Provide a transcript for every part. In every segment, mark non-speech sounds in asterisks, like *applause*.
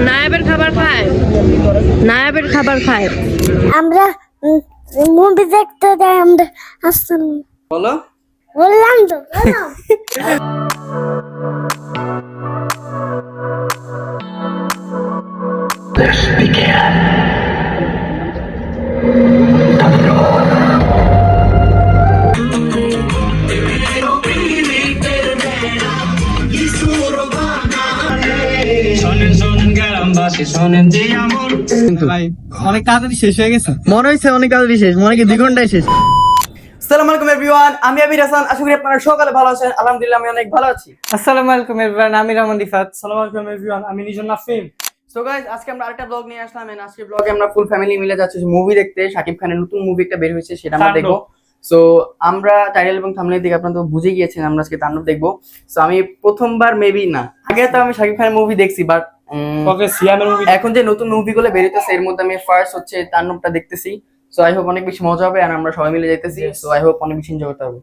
নায়াবের খাবার খায়? নায়াবের খাবার খায়। আমরা মুভি দেখতে যাই আমরা আসতাম বলো। বললাম তো বললাম। শোনেন *laughs* ভাই অনেক তাড়াতাড়ি শেষ হয়ে গেছে। মনে হয়েছে অনেক তাড়াতাড়ি শেষ মনে হয় দুই ঘন্টায় শেষ। আসসালামু আলাইকুম এভরিওয়ান আমি আবির হাসান। আশা করি আপনারা সকালে ভালো আছেন। আলহামদুলিল্লাহ আমি অনেক ভালো আছি। আসসালামু আলাইকুম এভরিওয়ান আমি রামান রিফাত। আসসালামু আলাইকুম এভরিওয়ান আমি নিজন নাফিম সো গাইস আজকে আমরা আরেকটা ব্লগ নিয়ে আসলাম and আজকে ব্লগে আমরা ফুল ফ্যামিলি মিলে যাচ্ছি। মুভি দেখতে শাকিব খানের নতুন মুভি একটা বের হয়েছে সেটা আমরা দেখব। সো আমরা টাইটেল এবং থাম্বনেল দিকে আপনারা তো বুঝে গিয়েছেন আমরা আজকে তাণ্ডব দেখব। সো আমি প্রথমবার মেবি না। আগে তো আমি শাকিব খানের মুভি দেখছি বাট এখন যে নতুন মুভিগুলো বেরোতেছে এর মধ্যে আমি ফার্স্ট হচ্ছে তাণ্ডবটা দেখতেছি। সো আই হোপ অনেক বেশি মজা হবে আর আমরা সবাই মিলে যাইতেছি। সো আই হোপ অনেক বেশি এনজয় করতে হবে।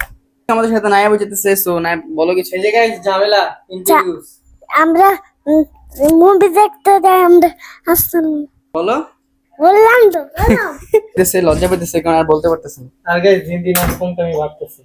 আমাদের সাথে নায়াব যেতেছে সো নায়াব বলো কিছু। এই যে গাইস ঝামেলা ইন্টারভিউস আমরা মুভি দেখতে যাই আমরা আসতাম বলো। বললাম তো *laughs* বললাম। দেশে লজ্জা পেতেছে কারণ আর বলতে পারতেছে না। আর গাইস দিন দিন আজ কমতে আমি ভাবতেছি?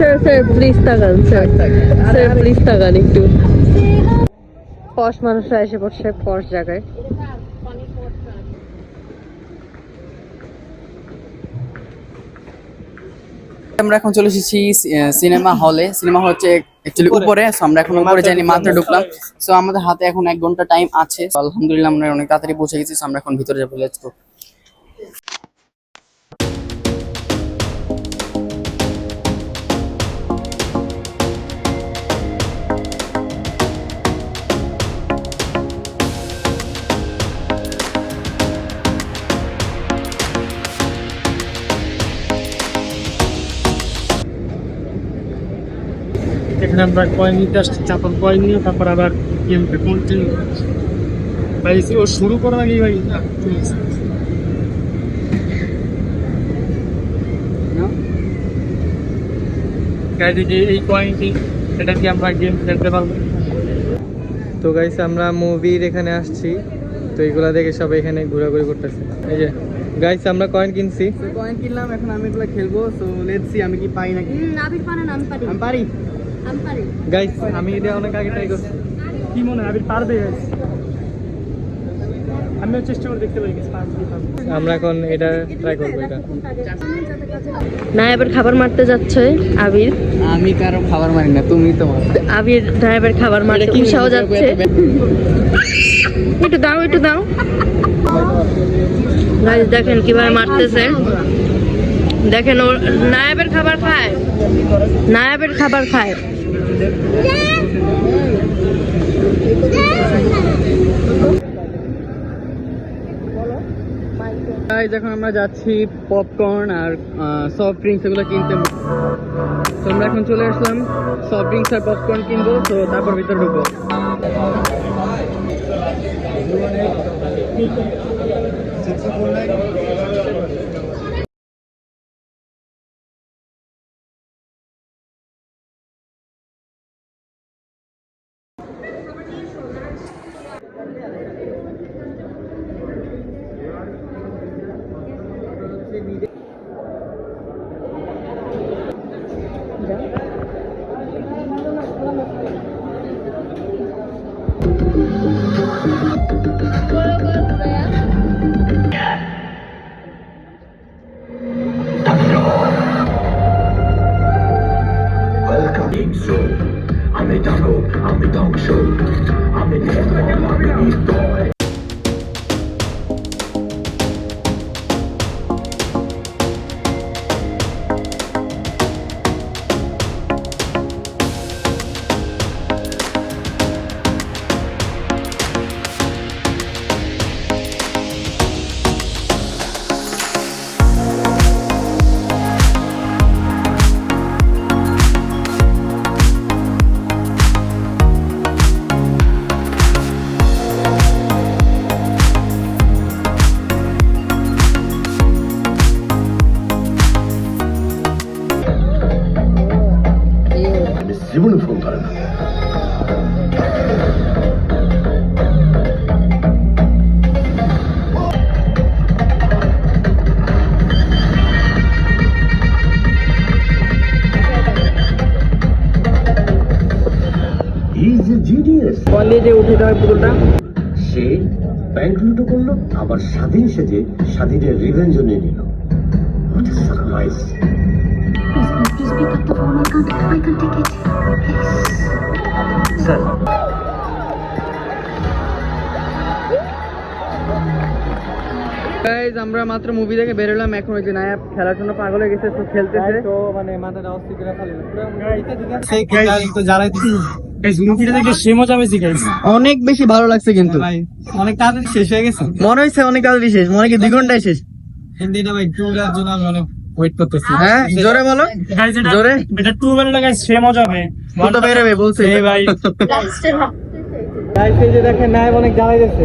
স্যার স্যার প্লিজ তাকান স্যার। স্যার প্লিজ তাকান একটু। পশ মানুষরা এসে পড়ছে পশ জায়গায়। আমরা এখন চলে এসেছি সিনেমা হলে সিনেমা হচ্ছে অ্যাকচুয়ালি উপরে। সো আমরা এখন উপরে যাইনি মাত্র ঢুকলাম। সো আমাদের হাতে এখন এক ঘণ্টা টাইম আছে। আলহামদুলিল্লাহ আমরা অনেক তাড়াতাড়ি পৌঁছে গেছি So, আমরা এখন ভিতরে যাব লেটস গো এখানে আমরা কয়েন নিতে আসছি চাপার কয়েন নিয়ে তারপর আবার গেমটা কন্টিনিউ করছি। ভাই ও শুরু করার আগেই ভাই না। গাইজ এই যে এই কয়েনটি এটা কি আমরা গেম খেলতে পারব? তো গাইস আমরা মুভির এখানে আসছি। তো এইগুলা দেখে সব এখানে ঘোরাঘুরি করতেছে। এই যে গাইস আমরা কয়েন কিনছি। কয়েন কিনলাম এখন আমি এগুলো খেলব সো লেটস সি আমি কি পাই নাকি? না আমি পারি আমি পারি। আমি পারি। গাইস আমি এটা অনেক আগে ট্রাই করছি। কি মনে হয় আবির পারবে গাইস আমিও চেষ্টা করে দেখতে পারি আমরা এখন এটা ট্রাই করব এটা। নায়াবের খাবার মারতে যাচ্ছে আবির। আমি কারও খাবার মারি না তুমি তো আবির নায়াবের খাবার মারতে উষাও যাচ্ছে। একটু দাও একটু দাও। গাইজ দেখেন কীভাবে মারতেছে। দেখেন ওর নায়াবের খাবার খায়। নায়াবের খাবার খায়। এখন আমরা যাচ্ছি পপকর্ন আর সফট ড্রিঙ্কস এগুলো কিনতে। তো আমরা এখন চলে আসলাম সফট ড্রিঙ্কস আর পপকর্ন কিনবো। তো তারপর ভিতরে ঢুকবো। Show. উঠিয়ে হয় পুতুলটা সে ব্যাংক লুটো করল আবার স্বাধীন সেজে স্বাধীনের রিভেঞ্জও নিয়ে নিল। গাইজ আমরা মাত্র মুভি দেখে বেরোলাম এখন ওই যে নায়াব খেলার জন্য পাগল হয়ে গেছে তো খেলতেছে। তো মানে মাথাটা অস্থির করে খালি মুভিটা দেখে সে মজা পেয়েছি গাইস অনেক বেশি ভালো লাগছে কিন্তু। ভাই অনেক তাড়াতাড়ি শেষ হয়ে গেছে। মনে হয়েছে অনেক তাড়াতাড়ি শেষ মনে কি দুই ঘন্টায় শেষ। হিন্দিটা ভাই টুরার জন্য আমি ওয়েট করতেছি। হ্যাঁ জোরে বলো। গাইস এটা জোরে। এটা টু বেলা গাইস সে মজা হবে তুই তো বেরোবে বলছে। এই ভাই। গাইস এই যে দেখেন নায়ব অনেক জ্বালাই দিচ্ছে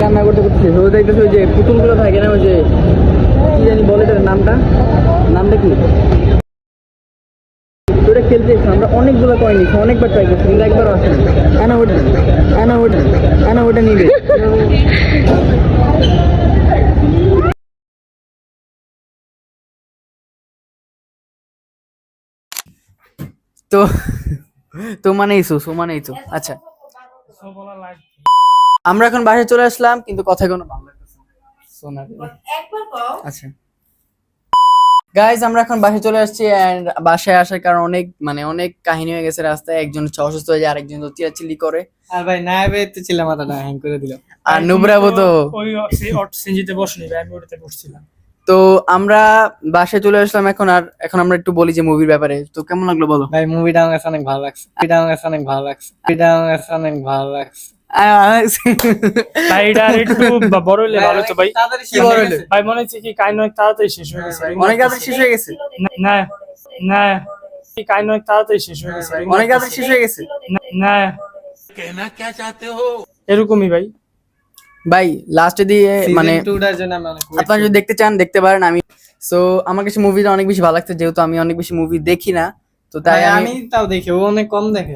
কান্না করতে করতে শেষ। দেখতেছে ওই যে পুতুলগুলো থাকে না ওই যে কি জানি বলে নামটা? নামটা কি? তো ওটা খেলতে এসেছি, আমরা অনেকগুলো কয়েন নিচ্ছি অনেকবার ট্রাই করছি কিন্তু একবারও আসে না। এনা ওটা এনা ওটা ওটা নিবে তো তো মানে ইসু সো মানে ইসু আচ্ছা। আমরা এখন বাসায় চলে আসলাম কিন্তু কথা কোনো ভালো লাগতেছে। আচ্ছা। গাইজ আমরা এখন বাসায় চলে আসছি এন্ড বাসায় আসার কারণ অনেক মানে অনেক কাহিনী হয়ে গেছে রাস্তায়। একজন হচ্ছে অসুস্থ হয়ে যায় আরেকজন তো চিল্লাচিল্লি করে। আর ভাই নায়বে তো ছিল মাথাটা হ্যাং করে দিল। আর নুবরাবো তো ওই সিনজিতে বসনি ভাই আমি ওটাতে বসছিলাম। তো আমরা বাসায় চলে আসলাম এখন আর এখন আমরা একটু বলি যে মুভির ব্যাপারে। তো কেমন লাগল বলো? ভাই মুভিটা আমার কাছে অনেক ভালো লাগছে। মুভিটা আমার কাছে অনেক ভালো লাগছে। মুভিটা আমার কাছে অনেক ভালো লাগছে। *laughs* ভাই এটা আর একটু বা- বড় হলে ভালো তো ভাই। কি বড় হলো? ভাই মনে হচ্ছে কি কাহিনী অনেক তাড়াতাড়ি শেষ হয়ে গেছে অনেক তাড়াতাড়ি শেষ হয়ে গেছে? না- কি কাহিনী অনেক তাড়াতাড়ি শেষ হয়ে গেছে অনেক তাড়াতাড়ি শেষ হয়ে গেছে? না- না। এরকমই ভাই। ভাই লাস্টে দিয়ে মানে আপনারা যদি দেখতে চান দেখতে পারেন আমি। সো আমার কাছে মুভিটা অনেক বেশি ভালো লাগছে যেহেতু আমি অনেক বেশি মুভি দেখি না। তো তাই আমি তাও দেখি ও অনেক কম দেখে।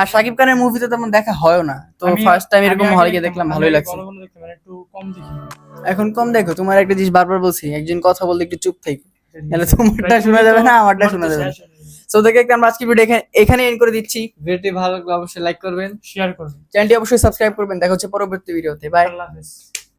আর শাকিব খানের মুভিতে তেমন দেখা হয় না। তো ফার্স্ট টাইম এরকম হলে গিয়ে দেখলাম ভালোই লাগছে। মানে এখন কম দেখো তোমার একটা জিনিস বারবার বলছি একজন কথা বলতে একটু চুপ থাকো। তাহলে তোমারটা শোনা যাবে না আমারটা শোনা যাবে না। সো দেখে আমরা আজকে ভিডিও এখানে এখানে এন্ড করে দিচ্ছি। ভিডিওটি ভালো লাগলে অবশ্যই লাইক করবেন। শেয়ার করবেন। চ্যানেলটি অবশ্যই সাবস্ক্রাইব করবেন। দেখা হচ্ছে পরবর্তী ভিডিওতে বাই আল্লাহ হাফেজ।